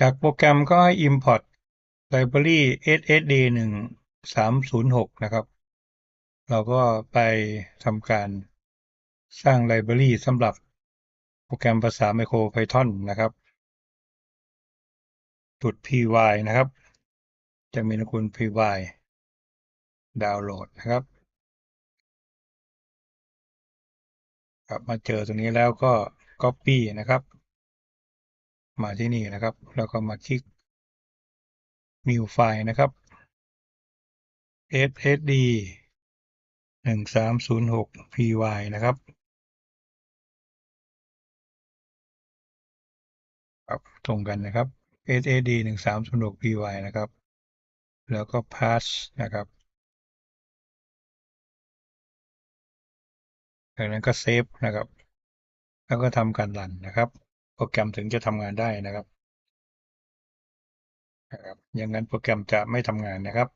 จากโปรแกรมก็ให้ import library ssd หนึ่งสามศูนะครับ เราก็ไปทำการสร้างไลบรารีสำหรับโปรแกรมภาษา Micro Python นะครับจุด py นะครับ จะมีนคุณ py ดาวน์โหลดนะครับ กลับมาเจอตรงนี้แล้วก็ copy นะครับ มาที่นี่นะครับ แล้วก็มาคลิก new file นะครับ ssd หนึ่งสามศูนย์หก py นะครับครับตรงกันนะครับ ssd หนึ่งสามศูนย์หก py นะครับ แล้วก็ pass นะครับจากนั้นก็เซฟนะครับ แล้วก็ทำการรันนะครับ โปรแกรมถึงจะทำงานได้นะครับ นะครับ อย่างนั้นโปรแกรมจะไม่ทำงานนะครับ